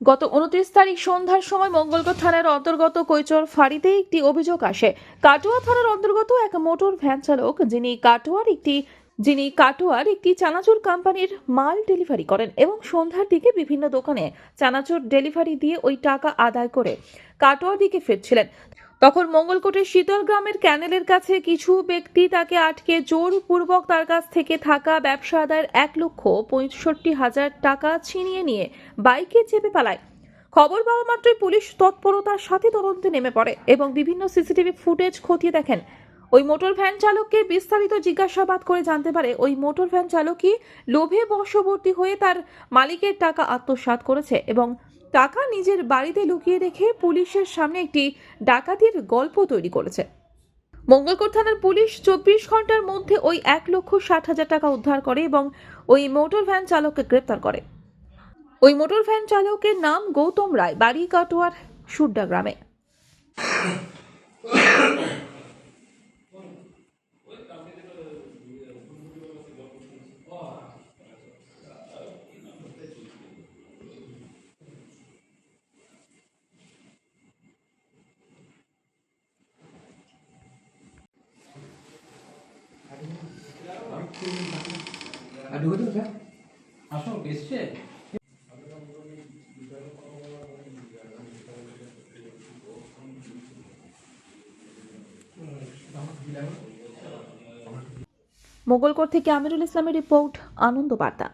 গত উনত্রিশ তারিখ সন্ধ্যার সময় মঙ্গলগড় থানার অন্তর্গত কৈচর ফাঁড়িতে একটি অভিযোগ আসে। কাটোয়া থানার অন্তর্গত এক মোটর ভ্যান চালক, যিনি কাটোয়ার একটি যিনি কাটোয়ার একটি চানাচুর কোম্পানির মাল ডেলিভারি করেন এবং সন্ধ্যার দিকে বিভিন্ন দোকানে চানাচুর ডেলিভারি দিয়ে ওই টাকা আদায় করে কাটোয়ার দিকে ফিরছিলেন। তখন মঙ্গলকোটের শীতল গ্রামের ক্যানেলের কাছে কিছু ব্যক্তি তাকে আটকে জোরপূর্বক তার কাছ থেকে থাকা ব্যবসা আদায়ের এক লক্ষ পঁয়ষট্টি হাজার টাকা ছিনিয়ে নিয়ে বাইকে চেপে পালায়। খবর পাওয়া মাত্রই পুলিশ তৎপরতার সাথে তদন্তে নেমে পড়ে এবং বিভিন্ন সিসিটিভি ফুটেজ খতিয়ে দেখেন। ওই মোটর ভ্যান চালককে বিস্তারিত জিজ্ঞাসাবাদ করে জানতে পারে ওই মোটর ভ্যান চালকই লোভে বশবর্তী হয়ে তার মালিকের টাকা আত্মসাৎ করেছে এবং টাকা নিজের বাড়িতে লুকিয়ে রেখে পুলিশের সামনে একটি ডাকাতির গল্প তৈরি করেছে। মঙ্গলকোট থানার পুলিশ চব্বিশ ঘণ্টার মধ্যে ওই এক লক্ষ ষাট হাজার টাকা উদ্ধার করে এবং ওই মোটর ভ্যান চালককে গ্রেপ্তার করে। ওই মোটর ভ্যান চালকের নাম গৌতম রায় বাড়ি কাটোয়ার সুড্ডা গ্রামে। আর ঢুকে দেবে আসো এসছে মোগলকোট থেকে আমিরুল ইসলামের রিপোর্ট আনন্দ বার্তা